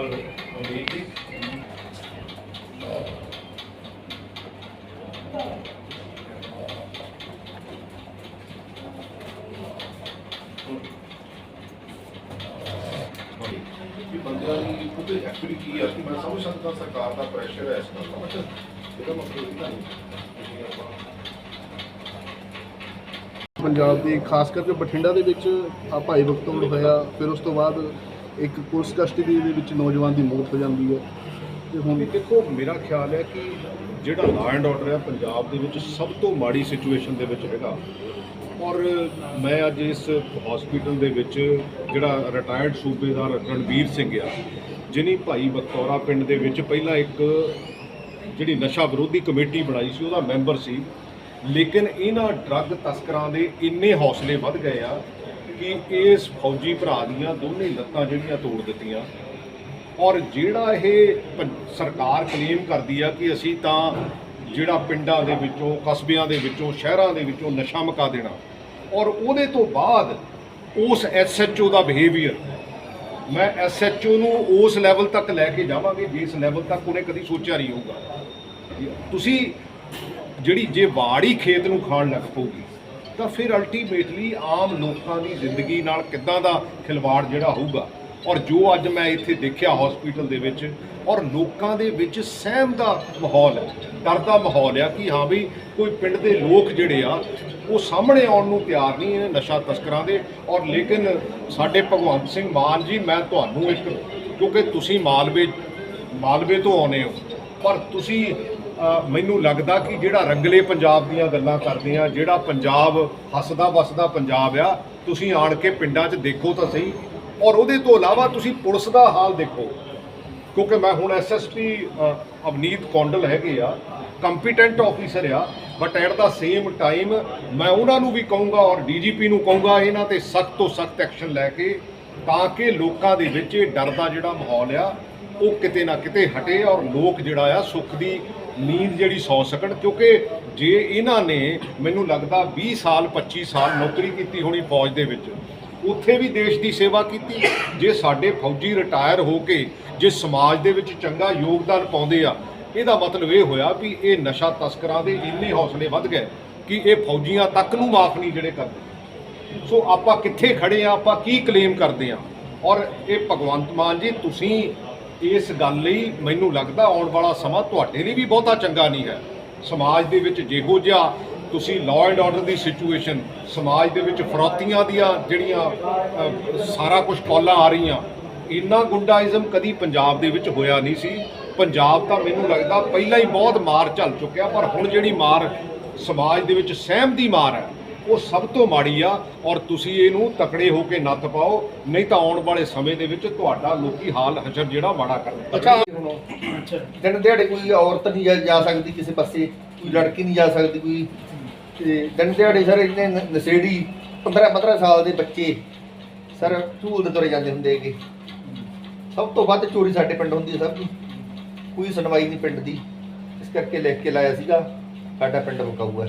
Hello Amrik ਜੀ ਕਿ ਬੰਦਿਆਂ ਦੀ ਕੁਝ ਐਕਚੁਅਲੀ ਕੀ ਆ ਕਿ ਮੈਂ ਸਮਝ ਸਕਦਾ ਸਰਕਾਰ ਦਾ ਪ੍ਰੈਸ਼ਰ ਹੈ ਇਸ ਗੱਲ ਦਾ ਬਟ ਇਹਦਾ ਮਤਲਬ ਇਹ ਨਹੀਂ ਪੰਜਾਬ ਦੀ, ਖਾਸ ਕਰਕੇ ਬਠਿੰਡਾ ਦੇ ਵਿੱਚ ਆ ਭਾਈ ਬਖਤੌਰ ਹੋਇਆ, ਫਿਰ ਉਸ ਤੋਂ ਬਾਅਦ ਇੱਕ ਪੁਲਿਸ ਕਸਟਡੀ ਦੇ ਵਿੱਚ ਨੌਜਵਾਨ ਦੀ ਮੌਤ ਹੋ ਜਾਂਦੀ ਹੈ ਤੇ ਹੁਣ ਦੇਖੋ, ਮੇਰਾ ਖਿਆਲ ਹੈ ਕਿ ਜਿਹੜਾ ਲਾ ਐਂਡ ਆਰਡਰ ਹੈ ਪੰਜਾਬ ਦੇ ਵਿੱਚ ਸਭ ਤੋਂ ਮਾੜੀ ਸਿਚੁਏਸ਼ਨ ਦੇ ਵਿੱਚ ਹੈਗਾ। ਔਰ ਮੈਂ ਅੱਜ ਇਸ ਹਸਪੀਟਲ ਦੇ ਵਿੱਚ ਜਿਹੜਾ ਰਿਟਾਇਰਡ ਸੂਬੇਦਾਰ ਰਣਵੀਰ ਸਿੰਘ ਆ, ਜਿਨੀ ਭਾਈ ਬਖਤੌਰਾ ਪਿੰਡ ਦੇ ਵਿੱਚ ਪਹਿਲਾਂ ਇੱਕ ਜਿਹੜੀ ਨਸ਼ਾ ਵਿਰੋਧੀ ਕਮੇਟੀ ਬਣਾਈ ਸੀ, ਉਹਦਾ ਮੈਂਬਰ ਸੀ। ਲੇਕਿਨ ਇਹਨਾਂ ਡਰੱਗ ਤਸਕਰਾਂ ਦੇ ਇੰਨੇ ਹੌਸਲੇ ਵੱਧ ਗਏ ਆ ਕਿ ਇਸ ਫੌਜੀ ਭਰਾ ਦੀਆਂ ਦੋਨੇ ਲੱਤਾਂ ਜਿਹੜੀਆਂ ਤੋੜ ਦਿੱਤੀਆਂ। ਔਰ ਜਿਹੜਾ ਇਹ ਪੰ- ਸਰਕਾਰ ਕਲੇਮ ਕਰਦੀ ਆ ਕਿ ਅਸੀਂ ਤਾਂ ਜਿਹੜਾ ਪਿੰਡਾਂ ਦੇ ਵਿੱਚੋਂ, ਕਸਬਿਆਂ ਦੇ ਵਿੱਚੋਂ, ਸ਼ਹਿਰਾਂ ਦੇ ਵਿੱਚੋਂ ਨਸ਼ਾ ਮਕਾ ਦੇਣਾ। ਔਰ ਉਹਦੇ ਤੋਂ ਬਾਅਦ ਉਸ ਐਸਐਚਓ ਦਾ ਬਿਹੇਵੀਅਰ ਮੈਂ ਐਸਐਚਓ ਨੂੰ ਉਸ ਲੈਵਲ ਤੱਕ ਲੈ ਕੇ ਜਾਵਾਂਗੇ, ਜਿਸ ਲੈਵਲ ਤੱਕ ਉਹਨੇ ਕਦੀ ਸੋਚਿਆ ਨਹੀਂ ਹੋਊਗਾ। ਤੁਸੀਂ ਜਿਹੜੀ ਜੇ ਵਾੜੀ ਖੇਤ ਨੂੰ ਖਾਣ ਲੱਗ ਪਊਗੀ ਤਾਂ ਫਿਰ ਅਲਟੀਮੇਟਲੀ ਆਮ ਲੋਕਾਂ ਦੀ ਜ਼ਿੰਦਗੀ ਨਾਲ ਕਿੱਦਾਂ ਦਾ ਖਿਲਵਾੜ ਜਿਹੜਾ ਹੋਊਗਾ? ਔਰ ਜੋ ਅੱਜ ਮੈਂ ਇੱਥੇ ਦੇਖਿਆ ਹਸਪੀਟਲ ਦੇ ਵਿੱਚ, ਔਰ ਲੋਕਾਂ ਦੇ ਵਿੱਚ ਸਹਿਮ ਦਾ ਮਾਹੌਲ ਹੈ, ਡਰ ਦਾ ਮਾਹੌਲ ਆ ਕਿ ਹਾਂ ਵੀ ਕੋਈ ਪਿੰਡ ਦੇ ਲੋਕ ਜਿਹੜੇ ਆ, ਉਹ ਸਾਹਮਣੇ ਆਉਣ ਨੂੰ ਤਿਆਰ ਨਹੀਂ ਹੈ ਨਸ਼ਾ ਤਸਕਰਾਂ ਦੇ। ਔਰ ਲੇਕਿਨ ਸਾਡੇ ਭਗਵੰਤ ਸਿੰਘ ਮਾਨ ਜੀ, ਮੈਂ ਤੁਹਾਨੂੰ ਇੱਕ, ਕਿਉਂਕਿ ਤੁਸੀਂ ਮਾਲਵੇ ਮਾਲਵੇ ਤੋਂ ਆਉਨੇ ਹੋ, ਪਰ ਤੁਸੀਂ ਮੈਨੂੰ ਲੱਗਦਾ ਕਿ ਜਿਹੜਾ ਰੰਗਲੇ ਪੰਜਾਬ ਦੀਆਂ ਗੱਲਾਂ ਕਰਦੇ ਆ ਜਿਹੜਾ ਪੰਜਾਬ ਹੱਸਦਾ ਵਸਦਾ ਪੰਜਾਬ ਆ, ਤੁਸੀਂ ਆਣ ਕੇ ਪਿੰਡਾਂ 'ਚ ਦੇਖੋ ਤਾਂ ਸਹੀ। ਔਰ ਉਹਦੇ ਤੋਂ ਇਲਾਵਾ ਤੁਸੀਂ ਪੁਲਿਸ ਦਾ ਹਾਲ ਦੇਖੋ। ਕਿਉਂਕਿ ਮੈਂ ਹੁਣ ਐਸਐਸਪੀ ਅਵਨੀਤ ਕੌਂਡਲ ਹੈਗੇ ਆ, ਕੰਪੀਟੈਂਟ ਆਫੀਸਰ ਆ, but at the same time ਮੈਂ ਉਹਨਾਂ ਨੂੰ ਵੀ ਕਹੂੰਗਾ ਔਰ ਡੀਜੀਪੀ ਨੂੰ ਕਹੂੰਗਾ ਇਹਨਾਂ ਤੇ ਸਖਤ ਤੋਂ ਸਖਤ ਐਕਸ਼ਨ ਲੈ ਕੇ, ਤਾਂ ਕਿ ਲੋਕਾਂ ਦੇ ਵਿੱਚ ਇਹ ਡਰ ਦਾ ਜਿਹੜਾ ਮਾਹੌਲ ਆ, ਉਹ ਕਿਤੇ ਨਾ ਕਿਤੇ ਹਟੇ ਔਰ ਲੋਕ ਜਿਹੜਾ ਆ ਸੁੱਖ ਦੀ ਨੀਂਦ ਜਿਹੜੀ ਸੌ ਸਕਣ, ਕਿਉਂਕਿ ਜੇ ਇਹਨਾਂ ਨੇ ਮੈਨੂੰ ਲੱਗਦਾ 20 ਸਾਲ 25 ਸਾਲ ਨੌਕਰੀ ਕੀਤੀ ਹੋਣੀ ਫੌਜ ਦੇ ਵਿੱਚ, ਉੱਥੇ ਵੀ ਦੇਸ਼ ਦੀ ਸੇਵਾ ਕੀਤੀ। ਜੇ ਸਾਡੇ ਫੌਜੀ ਰਿਟਾਇਰ ਹੋ ਕੇ, ਜੇ ਸਮਾਜ ਦੇ ਵਿੱਚ ਚੰਗਾ ਯੋਗਦਾਨ ਪਾਉਂਦੇ ਆ, ਇਹਦਾ ਮਤਲਬ ਇਹ ਹੋਇਆ ਵੀ ਇਹ ਨਸ਼ਾ ਤਸਕਰਾਂ ਦੇ ਇੰਨੇ ਹੌਸਲੇ ਵੱਧ ਗਏ ਕਿ ਇਹ ਫੌਜੀਆਂ ਤੱਕ ਨੂੰ ਮਾਫ ਨਹੀਂ ਜਿਹੜੇ ਕਰਦੇ। ਸੋ ਆਪਾਂ ਕਿੱਥੇ ਖੜੇ ਆ, ਆਪਾਂ ਕੀ ਕਲੇਮ ਕਰਦੇ ਆ? ਔਰ ਇਹ ਭਗਵੰਤ ਮਾਨ ਜੀ, ਤੁਸੀਂ ਇਸ ਗੱਲ ਲਈ ਮੈਨੂੰ ਲੱਗਦਾ ਆਉਣ ਵਾਲਾ ਸਮਾਂ ਤੁਹਾਡੇ ਲਈ ਵੀ ਬਹੁਤਾ ਚੰਗਾ ਨਹੀਂ ਹੈ। ਸਮਾਜ ਦੇ ਵਿੱਚ ਜਿਹੋ ਜਿਹਾ ਤੁਸੀਂ ਲਾਅ ਐਂਡ ਆਰਡਰ ਦੀ ਸਿਚੁਏਸ਼ਨ ਸਮਾਜ ਦੇ ਵਿੱਚ ਫਰੋਤੀਆਂ ਦੀਆਂ ਜਿਹੜੀਆਂ ਸਾਰਾ ਕੁਝ ਕਾਲਾਂ ਆ ਰਹੀਆਂ, ਇੰਨਾ ਗੁੰਡਾਇਜ਼ਮ ਕਦੀ ਪੰਜਾਬ ਦੇ ਵਿੱਚ ਹੋਇਆ ਨਹੀਂ ਸੀ। ਪੰਜਾਬ ਤਾਂ ਮੈਨੂੰ ਲੱਗਦਾ ਪਹਿਲਾਂ ਹੀ ਬਹੁਤ ਮਾਰ ਝੱਲ ਚੁੱਕਿਆ, ਪਰ ਹੁਣ ਜਿਹੜੀ ਮਾਰ ਸਮਾਜ ਦੇ ਵਿੱਚ ਸਹਿਮ ਦੀ ਮਾਰ ਹੈ। ਉਹ ਸਭ ਤੋਂ ਮਾੜੀ ਆ ਔਰ ਤੁਸੀਂ ਇਹਨੂੰ ਤਕੜੇ ਹੋ ਕੇ ਨੱਥ ਪਾਓ ਨਹੀਂ ਤਾਂ ਆਉਣ ਵਾਲੇ ਸਮੇਂ ਦੇ ਵਿੱਚ ਤੁਹਾਡਾ ਲੋਕੀ ਹਾਲ ਹਸ਼ਰ ਜਿਹੜਾ ਮਾੜਾ ਕਰਨਗੇ ਅੱਛਾ। ਦਿਨ ਦਿਹਾੜੇ ਕੋਈ ਔਰਤ ਨਹੀਂ ਜਾ- ਜਾ ਸਕਦੀ ਕਿਸੇ ਪਾਸੇ ਕੋਈ ਲੜਕੀ ਨਹੀਂ ਜਾ ਸਕਦੀ ਕੋਈ ਤੇ ਦਿਨ ਦਿਹਾੜੇ ਸਰ ਇੰਨੇ ਨ- ਨਸ਼ੇੜੀ 15 15 ਸਾਲ ਦੇ ਬੱਚੇ ਸਰ ਝੂਲ ਦੇ ਤੁਰੇ ਜਾਂਦੇ ਹੁੰਦੇ ਹੈਗੇ। ਸਭ ਤੋਂ ਵੱਧ ਚੋਰੀ ਸਾਡੇ ਪਿੰਡ ਹੁੰਦੀ ਹੈ ਸਰ ਜੀ। ਕੋਈ ਸੁਣਵਾਈ ਨਹੀਂ ਪਿੰਡ ਦੀ। ਇਸ ਕਰਕੇ ਲਿਖ ਕੇ ਲਾਇਆ ਸੀਗਾ ਸਾਡਾ ਪਿੰਡ ਮੁਕਾਊ ਹੈ।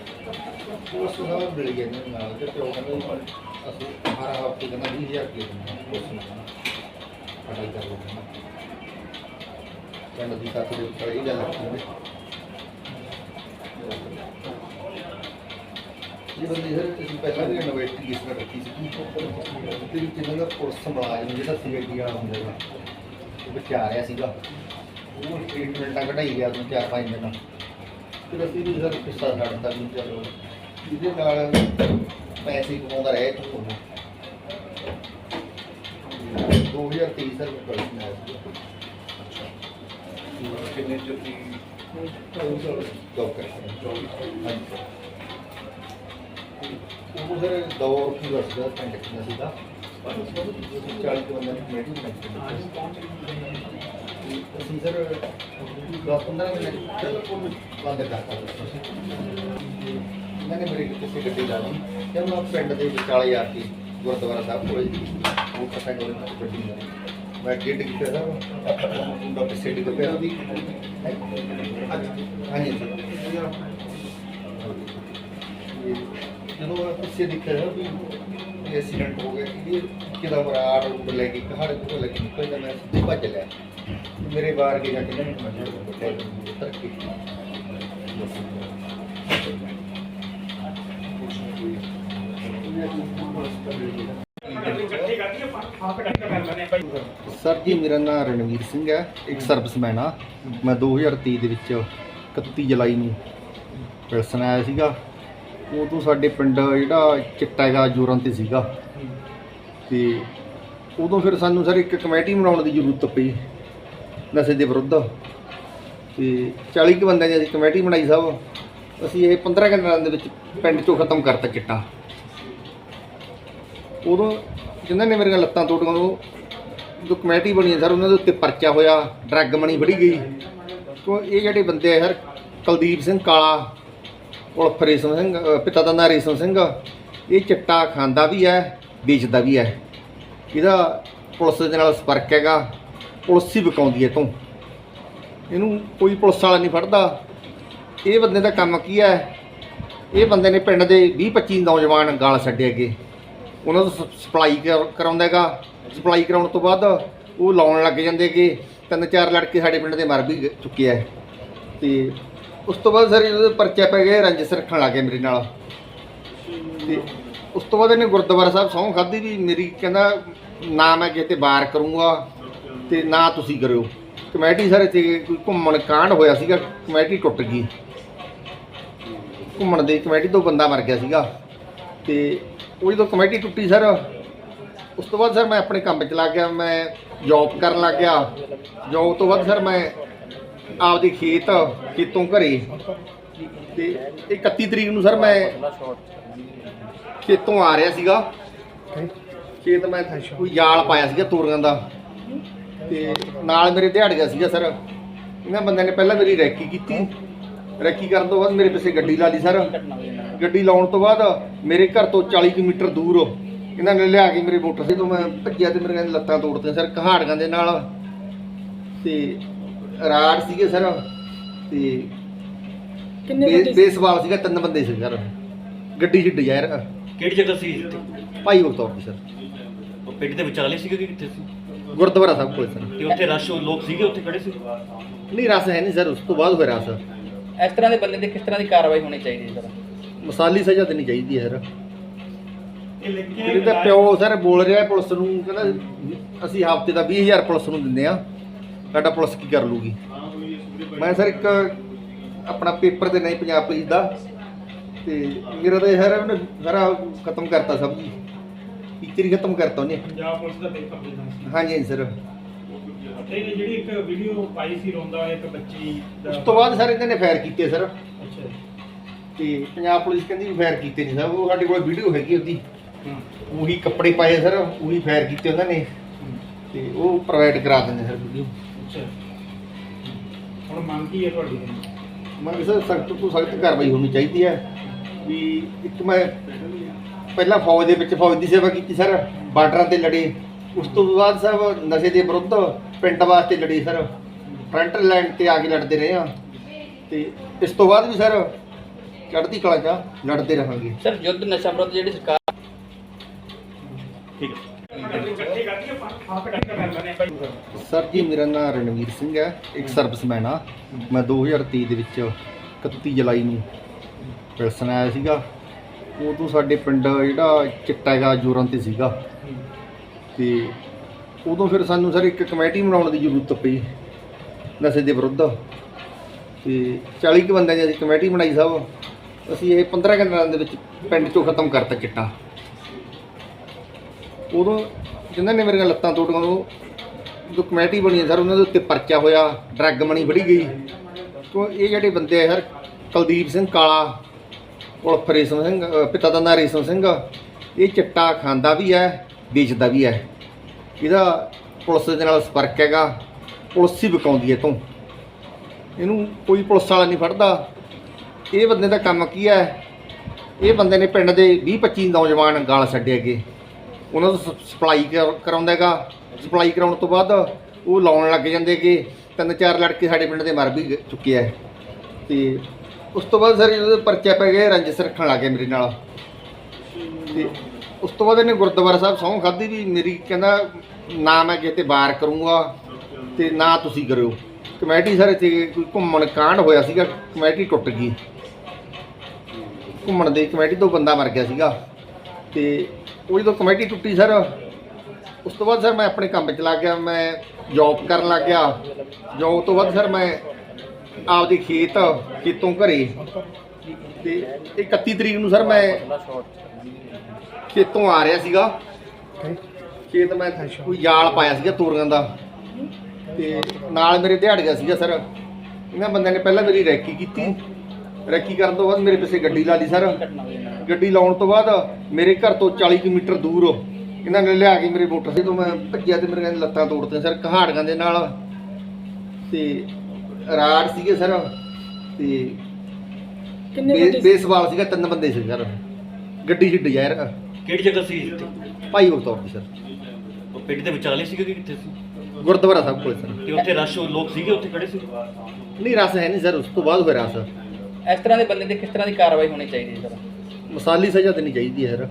ਉਸ ਨਾਲ ਮਿਲ ਗਏ ਨੇ ਨਾਲ ਤੇ ਉਹ ਕਹਿੰਦੇ ਅਸੀਂ ਹਰ ਹਫ਼ਤੇ ਦਾ 20000 ਰੁਪਏ ਦਿੰਦੇ ਉਸ ਨੂੰ ਪੜਾਈ ਕਰ ਲੈਂਦੇ ਹਾਂ। ਦੀ ਤੱਕ ਦੇ ਉੱਪਰ ਇਹ ਗੱਲ ਰੱਖੀ ਨੇ ਇਹ ਬੰਦੇ ਸਰ, ਤੁਸੀਂ ਪਹਿਲਾਂ ਵੀ ਇਨਵੈਸਟੀਗੇਸ਼ਨ ਰੱਖੀ ਸੀ ਤੇ ਵਿੱਚ ਦਾ ਪੁਲਿਸ ਮੁਲਾਜ਼ਮ ਜਿਹੜਾ ਸੀਆਈਡੀ ਵਾਲਾ ਹੁੰਦਾ ਹੈ ਬੱਚਾ ਆ ਰਿਹਾ ਸੀਗਾ। ਉਹ ਟ੍ਰੀਟਮੈਂਟਾਂ ਕਢਾਈ ਗਿਆ ਉਹਨੂੰ ਚਾਰ ਪੰਜ ਦਿਨ। ਫਿਰ ਅਸੀਂ ਵੀ ਸਰ ਕਿੱਸਾ ਛੱਡਤਾ ਵੀ ਚਲੋ ਇਹਦੇ ਨਾਲ ਪੈਸੇ ਕਮਾਉਂਦਾ ਰਿਹਾ ਉਹ 2023 ਸਰ ਮੈਂ ਪੜ੍ਹਨ ਆਇਆ ਸੀ। ਕਿੰਨੇ ਦੀ ਕਰਦਾ ਹਾਂਜੀ। ਉਹ ਸਰ ਦੌਰ ਕੀ ਵਸਦਾ ਪਿੰਡ ਕਿੰਨਾ ਸੀਗਾ? 40 ਤੋਂ ਬੰਦੇ ਨੇ ਮੀਟਿੰਗ ਕੀਤੀ ਅਸੀਂ ਸਰ 10 15 ਮਿੰਟ ਬੰਦ ਕਰਤਾ ਇਹਨਾਂ ਨੇ ਮੇਰੀ ਕਿਸੇ ਗੱਡੀ ਲਾ ਲਈ ਤੇ ਮੈਂ ਪਿੰਡ ਦੇ ਵਿਚਾਲੇ ਆ ਕੇ ਗੁਰਦੁਆਰਾ ਸਾਹਿਬ ਕੋਲ ਉਹ ਪਤਾ ਕੋਲ ਗੱਡੀ ਲਾ ਮੈਂ ਅੱਗੇ ਡਿੱਗ ਪਿਆ ਸਰ ਪਿੱਛੇ ਡਿੱਗ ਪਿਆ ਉਹਦੀ ਹਾਂਜੀ ਸਰ ਜਦੋਂ ਪਿੱਛੇ ਦੇਖਿਆ ਵੀ ਐਕਸੀਡੈਂਟ ਹੋ ਗਿਆ ਇਹ ਕਿਦਾ ਬਰਾੜ ਉੱਡ ਲੈ ਕੇ ਕਹਾੜੇ ਤੋਂ ਲੈ ਕੇ ਨਿਕਲ ਗਿਆ ਮੈਂ ਸਿੱਧੇ ਭੱਜ ਲਿਆ। ਮੇਰੇ ਬਾਹਰ ਕੇ ਜਾ ਕੇ ਨਾ ਮੈਂ ਤਰੱਕੀ ਸਰ ਜੀ, ਮੇਰਾ ਨਾਮ ਰਣਵੀਰ ਸਿੰਘ ਹੈ, ਇੱਕ ਸਰਵਿਸਮੈਨ ਆ ਮੈਂ 2023 ਦੇ ਵਿੱਚ 31 ਜੁਲਾਈ ਨੂੰ ਪਿਲਸਨ ਆਇਆ ਸੀਗਾ। ਉਦੋਂ ਸਾਡੇ ਪਿੰਡ ਜਿਹੜਾ ਚਿੱਟਾ ਹੈਗਾ, ਜੋਰਾਂ ਤੇ ਸੀਗਾ। ਤੇ ਉਦੋਂ ਫਿਰ ਸਾਨੂੰ ਸਰ ਇੱਕ ਕਮੇਟੀ ਬਣਾਉਣ ਦੀ ਜ਼ਰੂਰਤ ਪਈ ਨਸ਼ੇ ਦੇ ਵਿਰੁੱਧ। ਤੇ 40 ਕੁ ਬੰਦਿਆਂ ਦੀ ਅਸੀਂ ਕਮੇਟੀ ਬਣਾਈ ਸਾਹਿਬ ਅਸੀਂ ਇਹ 15 ਘੰਟਿਆਂ ਦੇ ਵਿੱਚ ਪਿੰਡ ਚੋਂ ਖਤਮ ਕਰਤਾ ਚਿੱਟਾ। ਉਦੋਂ ਜਿਨ੍ਹਾਂ ਨੇ ਮੇਰੀਆਂ ਲੱਤਾਂ ਤੋੜੀਆਂ ਉਹ ਜੋ ਕਮੇਟੀ ਬਣੀ ਸਰ, ਉਹਨਾਂ ਦੇ ਉੱਤੇ ਪਰਚਾ ਹੋਇਆ, ਡਰੱਗ ਮਣੀ ਫੜੀ ਗਈ। ਤੋਂ ਇਹ ਜਿਹੜੇ ਬੰਦੇ ਆ ਸਰ, ਕੁਲਦੀਪ ਸਿੰਘ ਕਾਲਾ, ਉਲਫ ਰੇਸ਼ਮ ਸਿੰਘ ਪਿਤਾ ਦਾ ਨਾਂ ਰੇਸ਼ਮ ਸਿੰਘ। ਇਹ ਚਿੱਟਾ ਖਾਂਦਾ ਵੀ ਹੈ ਵੇਚਦਾ ਵੀ ਹੈ। ਇਹਦਾ ਪੁਲਿਸ ਦੇ ਨਾਲ ਸੰਪਰਕ ਹੈਗਾ। ਪੁਲਿਸ ਹੀ ਵਿਕਾਉਂਦੀ ਹੈ ਤੋਂ। ਇਹਨੂੰ ਕੋਈ ਪੁਲਿਸ ਵਾਲਾ ਨਹੀਂ ਫੜਦਾ। ਇਹ ਬੰਦੇ ਦਾ ਕੰਮ ਕੀ ਹੈ? ਇਹ ਬੰਦੇ ਨੇ ਪਿੰਡ ਦੇ 20 25 ਨੌਜਵਾਨ ਗਾਲ ਛੱਡੇ ਅੱਗੇ। ਉਹਨਾਂ ਤੋਂ ਸਪਲਾਈ ਕਰਾਉਂਦਾ ਹੈਗਾ। ਸਪਲਾਈ ਕਰਾਉਣ ਤੋਂ ਬਾਅਦ ਉਹ ਲਾਉਣ ਲੱਗ ਜਾਂਦੇ ਕਿ ਤਿੰਨ ਚਾਰ ਲੜਕੇ ਸਾਡੇ ਪਿੰਡ ਦੇ ਮਰ ਵੀ ਚੁੱਕੇ ਆ। ਤੇ ਉਸ ਤੋਂ ਬਾਅਦ ਸਰ ਇਹਦੇ ਪਰਚਾ ਪੈ ਗਿਆ ਰੰਜਸ ਰੱਖਣ ਲੱਗੇ ਮੇਰੇ ਨਾਲ। ਤੇ ਉਸ ਤੋਂ ਬਾਅਦ ਇਹਨੇ ਗੁਰਦੁਆਰਾ ਸਾਹਿਬ ਸਹੁੰ ਖਾਧੀ ਵੀ ਮੇਰੀ ਕਹਿੰਦਾ, ਨਾ ਮੈਂ ਕਿਤੇ ਬਾਰ ਕਰੂੰਗਾ ਤੇ ਨਾ ਤੁਸੀਂ ਕਰਿਓ। ਕਮੇਟੀ ਸਰ ਇੱਥੇ ਕੋਈ ਘੁੰਮਣ ਕਾਂਡ ਹੋਇਆ ਸੀਗਾ, ਕਮੇਟੀ ਟੁੱਟ ਗਈ। ਘੁੰਮਣ ਦੇ ਕਮੇਟੀ ਤੋਂ ਬੰਦਾ ਮਰ ਗਿਆ ਸੀਗਾ। ਤੇ ਉਹ ਜਦੋਂ ਕਮੇਟੀ ਟੁੱਟੀ ਸਰ, ਉਸ ਤੋਂ ਬਾਅਦ ਸਰ ਮੈਂ ਆਪਣੇ ਕੰਮ 'ਚ ਲੱਗ ਗਿਆ, ਮੈਂ ਜੌਬ ਕਰਨ ਲੱਗ ਗਿਆ। ਜੌਬ ਤੋਂ ਬਾਅਦ ਸਰ ਮੈਂ ਆਪਦੇ ਖੇਤ, ਖੇਤੋਂ ਘਰੇ। ਤੇ ਇਹ 31 ਤਰੀਕ ਨੂੰ ਸਰ ਮੈਂ ਖੇਤੋਂ ਆ ਰਿਹਾ ਸੀਗਾ। ਖੇਤ ਮੈਂ ਕੋਈ ਜਾਲ ਪਾਇਆ ਸੀਗਾ ਤੋਰੀਆਂ ਦਾ। ਤੇ ਨਾਲ ਮੇਰੇ ਦਿਹਾੜੀਆ ਸੀਗਾ ਸਰ। ਇਹਨਾਂ ਬੰਦਿਆਂ ਨੇ ਪਹਿਲਾਂ ਮੇਰੀ ਰੈਕੀ ਕੀਤੀ। ਰੈਕੀ ਕਰਨ ਤੋਂ ਬਾਅਦ ਮੇਰੇ ਪਿੱਛੇ ਗੱਡੀ ਲਾ ਲਈ ਸਰ। ਗੱਡੀ ਲਾਉਣ ਤੋਂ ਬਾਅਦ ਮੇਰੇ ਘਰ ਤੋਂ 40 ਕਿਲੋਮੀਟਰ ਦੂਰ ਇਹਨਾਂ ਨੇ ਲਿਆ ਕੇ ਮੇਰੇ ਮੋਟਰਸਾਈਕਲ ਤੋਂ ਮੈਂ ਭੱਜਿਆ ਤੇ ਮੇਰੇ ਲੱਤਾਂ ਤੋੜਤੀਆਂ ਸਰ ਕਹਾੜੀਆਂ ਦੇ ਨਾਲ। ਤੇ ਰਾੜ ਸੀਗੇ ਸਰ। ਤੇ ਕਿੰਨੇ ਬੇ- ਬੰਦੇ ਸੀ? ਬੇਸਬਾਲ ਸੀਗਾ ਤਿੰਨ ਬੰਦੇ ਸੀ ਸਰ। ਗੱਡੀ 'ਚ ਡਿਜ਼ਾਇਰ ਕਿਹੜੀ ਜਗ੍ਹਾ ਸੀ ਭਾਈ ਬਖਤੌਰ ਦੀ ਸਰ ਉਹ ਪਿੰਡ ਦੇ ਵਿਚਾਲੇ ਸੀਗੇ ਕਿ ਕਿੱਥੇ ਸੀ? ਗੁਰਦੁਆਰਾ ਸਾਹਿਬ ਕੋਲ ਸਰ। ਤੇ ਉੱਥੇ ਰਸ਼ ਲੋਕ ਸੀਗੇ ਉੱਥੇ ਖੜੇ ਸੀ? ਨਹੀਂ ਰਸ ਹੈ ਨਹੀਂ ਸਰ ਉਸ ਤੋਂ ਬਾਅਦ ਹੋਇਆ ਰਸ। ਇਸ ਤਰ੍ਹਾਂ ਦੇ ਬੰਦੇ ਤੇ ਕਿਸ ਤਰ੍ਹਾਂ ਦੀ ਕਾਰਵਾਈ ਹੋਣੀ ਚਾਹੀਦੀ ਹੈ ਸਰ? ਮਸਾਲੀ ਸਜ਼ਾ ਦੇਣੀ ਚਾਹੀਦੀ ਹੈ ਸਰ। ਇਹਦਾ ਪਿਓ ਸਰ ਬੋਲ ਰਿਹਾ ਪੁਲਿਸ ਨੂੰ ਕਹਿੰਦਾ ਅਸੀਂ ਹਫ਼ਤੇ ਦਾ 20000 ਪੁਲਿਸ ਨੂੰ ਦਿੰਦੇ ਆ ਸਾਡਾ ਪੁਲਿਸ ਕੀ ਕਰ ਲੂਗੀ ਮੈਂ ਸਰ ਇੱਕ ਆਪਣਾ ਪੇਪਰ ਦੇ ਨਹੀਂ ਪੰਜਾਬ ਪੁਲਿਸ ਦਾ। ਤੇ ਮੇਰਾ ਤਾਂ ਸਰ ਉਹਨੇ ਸਾਰਾ ਖਤਮ ਕਰਤਾ ਸਭ ਟੀਚਰ ਹੀ ਖਤਮ ਕਰਤਾ ਉਹਨੇ। ਪੰਜਾਬ ਪੁਲਿਸ ਦਾ ਪੇਪਰ ਦੇਣਾ ਹਾਂਜੀ ਹਾਂਜੀ ਸਰ। ਤੇ ਇਹ ਜਿਹੜੀ ਇੱਕ ਵੀਡੀਓ ਪਾਈ ਸੀ ਰੋਂਦਾ ਹੋਇਆ ਇੱਕ ਬੱਚੀ ਉਸ ਤੋਂ ਬਾਅਦ ਸਰ ਇਹਨਾਂ ਨੇ ਫਾਇਰ ਕੀਤੇ ਸਰ। ਅੱਛਾ। ਤੇ ਪੰਜਾਬ ਪੁਲਿਸ ਕਹਿੰਦੀ ਵੀ ਫਾਇਰ ਕੀਤੇ ਨਹੀਂ ਸਰ। ਉਹ ਸਾਡੇ ਕੋਲ ਵੀਡੀਓ ਹੈਗੀ ਉਹਦੀ। ਉਹੀ ਕੱਪੜੇ ਪਾਏ ਸਰ ਉਹੀ ਫਾਇਰ ਕੀਤੇ ਉਹਨਾਂ ਨੇ। ਤੇ ਉਹ ਪ੍ਰੋਵਾਈਡ ਕਰਾ ਦਿੰਦੇ ਸਰ ਵੀਡੀਓ ਅੱਛਾ। ਹੁਣ ਮੰਗ ਕੀ ਹੈ ਤੁਹਾਡੀ? ਮੈਂ ਸਰ ਸਖਤ ਤੋਂ ਸਖਤ ਕਾਰਵਾਈ ਹੋਣੀ ਚਾਹੀਦੀ ਹੈ। ਵੀ ਇੱਕ ਮੈਂ ਪਹਿਲਾਂ ਫੌਜ ਦੇ ਵਿੱਚ ਫੌਜ ਦੀ ਸੇਵਾ ਕੀਤੀ ਸਰ ਬਾਰਡਰਾਂ ਤੇ ਲੜੇ। ਉਸ ਤੋਂ ਬਾਅਦ ਸਰ ਨਸ਼ੇ ਦੇ ਵਿਰੁੱਧ ਪਿੰਡ ਵਾਸਤੇ ਲੜੇ ਸਰ। ਫਰੰਟ ਲਾਈਨ ਤੇ ਆ ਕੇ ਲੜਦੇ ਰਹੇ ਆ ਤੇ ਇਸ ਤੋਂ ਬਾਅਦ ਵੀ ਸਰ ਚੜ੍ਹਦੀ ਕਲਾ 'ਚ ਲੜਦੇ ਰਹਾਂਗੇ। ਸਰ ਯੁੱਧ ਨਸ਼ਾ ਵਿਰੁੱਧ ਜਿਹੜੀ ਸਰਕਾਰ ਠੀਕ ਹੈ। ਸਰ ਜੀ ਮੇਰਾ ਨਾਮ ਰਣਵੀਰ ਸਿੰਘ ਹੈ ਇੱਕ ਸਰਵਿਸਮੈਨ ਆ ਮੈਂ 2023 ਦੇ ਵਿੱਚ 31 ਜੁਲਾਈ ਨੂੰ ਪਿਲਸਨ ਆਇਆ ਸੀਗਾ, ਉਦੋਂ ਸਾਡੇ ਪਿੰਡ ਜਿਹੜਾ ਚਿੱਟਾ ਹੈਗਾ, ਜੋਰਾਂ ਤੇ ਸੀਗਾ। ਤੇ ਉਦੋਂ ਫਿਰ ਸਾਨੂੰ ਸਰ ਇੱਕ ਕਮੇਟੀ ਬਣਾਉਣ ਦੀ ਜ਼ਰੂਰਤ ਪਈ, ਨਸ਼ੇ ਦੇ ਵਿਰੁੱਧ। ਤੇ 40 ਕੁ ਬੰਦਿਆਂ ਦੀ ਅਸੀਂ ਕਮੇਟੀ ਬਣਾਈ ਸਾਹਿਬ ਅਸੀਂ ਇਹ 15 ਘੰਟਿਆਂ ਦੇ ਵਿੱਚ ਪਿੰਡ ਚੋਂ ਖਤਮ ਕਰਤਾ ਚਿੱਟਾ। ਉਦੋਂ ਜਿਨ੍ਹਾਂ ਨੇ ਮੇਰੀਆਂ ਲੱਤਾਂ ਤੋੜੀਆਂ, ਉਹ ਜੋ ਕਮੇਟੀ ਬਣੀ ਸਰ, ਉਹਨਾਂ ਦੇ ਉੱਤੇ ਪਰਚਾ ਹੋਇਆ, ਡਰੱਗ ਮਣੀ ਫੜੀ ਗਈ। ਤੋਂ ਇਹ ਜਿਹੜੇ ਬੰਦੇ ਆ ਸਰ, ਕੁਲਦੀਪ ਸਿੰਘ ਕਾਲਾ ਉਲਫ ਰੇਸ਼ਮ ਸਿੰਘ ਅ, ਪਿਤਾ ਦਾ ਨਾਂ ਰੇਸ਼ਮ ਸਿੰਘ ਇਹ ਚਿੱਟਾ ਖਾਂਦਾ ਵੀ ਹੈ ਵੇਚਦਾ ਵੀ ਹੈ। ਇਹਦਾ ਪੁਲਿਸ ਦੇ ਨਾਲ ਸੰਪਰਕ ਹੈਗਾ ਪੁਲਿਸ ਹੀ ਵਿਕਾਉਂਦੀ ਹੈ ਤੋਂ ਇਹਨੂੰ ਕੋਈ ਪੁਲਿਸ ਵਾਲਾ ਨਹੀਂ ਫੜਦਾ। ਇਹ ਬੰਦੇ ਦਾ ਕੰਮ ਕੀ ਹੈ? ਇਹ ਬੰਦੇ ਨੇ ਪਿੰਡ ਦੇ 20 25 ਨੌਜਵਾਨ ਗਾਲ ਛੱਡੇ ਅੱਗੇ। ਉਹਨਾਂ ਤੋਂ ਸਪ ਸਪਲਾਈ ਕਰ- ਕਰਾਉਂਦਾ ਹੈਗਾ। ਸਪਲਾਈ ਕਰਾਉਣ ਤੋਂ ਬਾਅਦ ਉਹ ਲਾਉਣ ਲੱਗ ਜਾਂਦੇ ਕਿ ਤਿੰਨ ਚਾਰ ਲੜਕੇ ਸਾਡੇ ਪਿੰਡ ਦੇ ਮਰ ਵੀ ਗ- ਚੁੱਕੇ ਹੈ ਤੇ ਉਸ ਤੋਂ ਬਾਅਦ ਸਰ ਜਦੋਂ ਪਰਚਾ ਪੈ ਗਿਆ ਰੰਜਸ ਰੱਖਣ ਲੱਗ ਗਿਆ ਮੇਰੇ ਨਾਲ। ਤੇ ਉਸ ਤੋਂ ਬਾਅਦ ਇਹਨੇ ਗੁਰਦੁਆਰਾ ਸਾਹਿਬ ਸਹੁੰ ਖਾਧੀ ਵੀ ਮੇਰੀ ਕਹਿੰਦਾ, ਨਾ ਮੈਂ ਕਿਤੇ ਬਾਰ ਕਰੂੰਗਾ ਤੇ ਨਾ ਤੁਸੀਂ ਕਰਿਓ। ਕਮੇਟੀ ਸਰ ਇੱਥੇ ਕੋਈ ਘੁੰਮਣ ਕਾਂਡ ਹੋਇਆ ਸੀਗਾ, ਕਮੇਟੀ ਟੁੱਟ ਗਈ। ਘੁੰਮਣ ਦੇ ਕਮੇਟੀ ਤੋਂ ਬੰਦਾ ਮਰ ਗਿਆ ਸੀਗਾ। ਤੇ ਉਹ ਜਦੋਂ ਕਮੇਟੀ ਟੁੱਟੀ ਸਰ, ਉਸ ਤੋਂ ਬਾਅਦ ਸਰ ਮੈਂ ਆਪਣੇ ਕੰਮ 'ਚ ਲੱਗ ਗਿਆ, ਮੈਂ ਜੌਬ ਕਰਨ ਲੱਗ ਗਿਆ। ਜੌਬ ਤੋਂ ਬਾਅਦ ਸਰ ਮੈਂ ਆਪਦੇ ਖੇਤ ਖੇਤੋਂ ਘਰੇ। ਤੇ 31 ਤਰੀਕ ਨੂੰ ਸਰ ਮੈਂ ਖੇਤੋਂ ਆ ਰਿਹਾ ਸੀਗਾ। ਖੇਤ ਮੈਂ ਕੋਈ ਜਾਲ ਪਾਇਆ ਸੀਗਾ ਤੋਰੀਆਂ ਦਾ। ਤੇ ਨਾਲ ਮੇਰੇ ਦਿਹਾੜੀਆ ਸੀਗਾ ਸਰ। ਇਹਨਾਂ ਬੰਦਿਆਂ ਨੇ ਪਹਿਲਾਂ ਮੇਰੀ ਰੈਕੀ ਕੀਤੀ। ਰੈਕੀ ਕਰਨ ਤੋਂ ਬਾਅਦ ਮੇਰੇ ਪਿੱਛੇ ਗੱਡੀ ਲਾ ਲਈ ਸਰ। ਗੱਡੀ ਲਾਉਣ ਤੋਂ ਬਾਅਦ ਮੇਰੇ ਘਰ ਤੋਂ 40 ਕਿਲੋਮੀਟਰ ਦੂਰ ਇਹਨਾਂ ਨੇ ਲਿਆ ਕੇ ਮੇਰੇ ਮੋਟਰਸਾਈਕਲ ਤੋਂ ਮੈਂ ਭੱਜਿਆ ਤੇ ਮੇਰੇ ਲੱਤਾਂ ਤੋੜਤੀਆਂ ਸਰ ਕਹਾੜੀਆਂ ਦੇ ਨਾਲ। ਤੇ ਰਾੜ ਸੀਗੇ ਸਰ ਤੇ ਬੇ- ਬੇਸਬਾਲ ਸੀਗਾ ਤਿੰਨ ਬੰਦੇ ਸੀ ਸਰ। ਗੱਡੀ ਸੀ ਡਿਜ਼ਾਇਰ ਕਿਹੜੀ ਜਗ੍ਹਾ ਸੀ ਇੱਥੇ? ਭਾਈ ਬਖਤੌਰ ਦੀ ਸਰ। ਉਹ ਪਿੰਡ ਦੇ ਵਿਚਾਲੇ ਸੀਗੇ ਕਿ ਕਿੱਥੇ ਸੀ? ਗੁਰਦੁਆਰਾ ਸਾਹਿਬ ਕੋਲ ਸਰ। ਤੇ ਉੱਥੇ ਰਸ਼ ਲੋਕ ਸੀਗੇ ਉੱਥੇ ਖੜੇ ਸੀ? ਨਹੀਂ ਰਸ ਹੈ ਨਹੀਂ ਸਰ ਉਸ ਤੋਂ ਬਾਅਦ ਹੋਇਆ ਰਸ। ਇਸ ਤਰ੍ਹਾਂ ਦੇ ਬੰਦੇ ਤੇ ਕਿਸ ਤਰ੍ਹਾਂ ਦੀ ਕਾਰਵਾਈ ਹੋਣੀ ਚਾਹੀਦੀ ਹੈ ਸਰ? ਮਸਾਲੀ ਸਜ਼ਾ ਦੇਣੀ ਚਾਹੀਦੀ ਹੈ ਸਰ।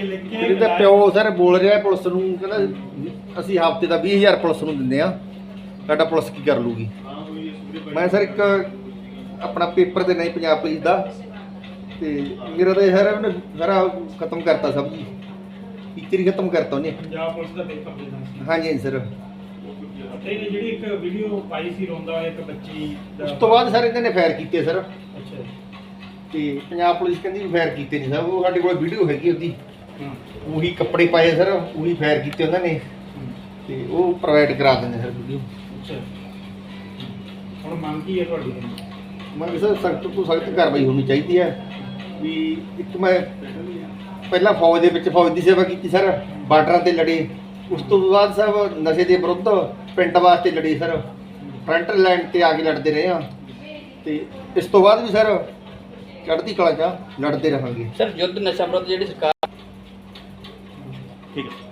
ਇਹ ਇਹਦਾ ਪਿਓ ਸਰ ਬੋਲ ਰਿਹਾ ਪੁਲਿਸ ਨੂੰ ਕਹਿੰਦਾ ਅਸੀਂ ਹਫ਼ਤੇ ਦਾ 20000 ਪੁਲਿਸ ਨੂੰ ਦਿੰਦੇ ਆ ਸਾਡਾ ਪੁਲਿਸ ਕੀ ਕਰ ਲੂਗੀ? ਮੈਂ ਸਰ ਇੱਕ ਆਪਣਾ ਪੇਪਰ ਤੇ ਨਹੀਂ ਪੰਜਾਬ ਪੁਲਿਸ ਦਾ ਤੇ ਮੇਰਾ ਤਾਂ ਇਹ ਸਰ ਉਹਨੇ ਸਾਰਾ ਖਤਮ ਕਰਤਾ ਸਭ ਜੀ। ਟੀਚਰ ਹੀ ਖਤਮ ਕਰਤਾ ਉਹਨੇ। ਪੰਜਾਬ ਪੁਲਿਸ ਦਾ ਪੇਪਰ ਦੇਣਾ ਹਾਂਜੀ ਹਾਂਜੀ ਸਰ। ਤੇ ਇਹ ਜਿਹੜੀ ਇੱਕ ਵੀਡੀਓ ਪਾਈ ਸੀ ਰੋਂਦਾ ਹੋਇਆ ਇੱਕ ਬੱਚੀ ਦਾ। ਉਸ ਤੋਂ ਬਾਅਦ ਸਰ ਇਹਨਾਂ ਨੇ ਫਾਇਰ ਕੀਤੇ ਸਰ। ਅੱਛਾ ਤੇ ਪੰਜਾਬ ਪੁਲਿਸ ਕਹਿੰਦੀ ਵੀ ਫਾਇਰ ਕੀਤੇ ਨਹੀਂ ਸਰ। ਉਹ ਸਾਡੇ ਕੋਲ ਵੀਡੀਓ ਹੈਗੀ ਉਹਦੀ। ਉਹੀ ਕੱਪੜੇ ਪਾਏ ਸਰ ਉਹੀ ਫਾਇਰ ਕੀਤੇ ਉਹਨਾਂ ਨੇ। ਤੇ ਉਹ ਪ੍ਰੋਵਾਈਡ ਕਰਾ ਦਿੰਦੇ ਸਰ ਵੀਡੀਓ ਅੱਛਾ। ਹੁਣ ਮੰਗ ਕੀ ਹੈ ਤੁਹਾਡੀ? ਮੈਂ ਕਿਸੇ ਸਖਤ ਤੋਂ ਸਖਤ ਕਾਰਵਾਈ ਹੋਣੀ ਚਾਹੀਦੀ ਹੈ। ਵੀ ਇੱਕ ਮੈਂ ਪਹਿਲਾਂ ਫੌਜ ਦੇ ਵਿੱਚ ਫੌਜ ਦੀ ਸੇਵਾ ਕੀਤੀ ਸਰ ਬਾਰਡਰਾਂ ਤੇ ਲੜੇ। ਉਸ ਤੋਂ ਬਾਅਦ ਸਰ ਨਸ਼ੇ ਦੇ ਵਿਰੁੱਧ ਪਿੰਡ ਵਾਸਤੇ ਲੜੇ ਸਰ। ਫਰੰਟ ਲਾਈਨ ਤੇ ਆ ਕੇ ਲੜਦੇ ਰਹੇ ਆ ਤੇ ਇਸ ਤੋਂ ਬਾਅਦ ਵੀ ਸਰ ਚੜ੍ਹਦੀ ਕਲਾ 'ਚ ਲੜਦੇ ਰਹਾਂਗੇ। ਸਰ ਯੁੱਧ ਨਸ਼ਾ ਵਿਰੁੱਧ ਜਿਹੜੀ ਸਰਕਾਰ ਠੀਕ ਹੈ।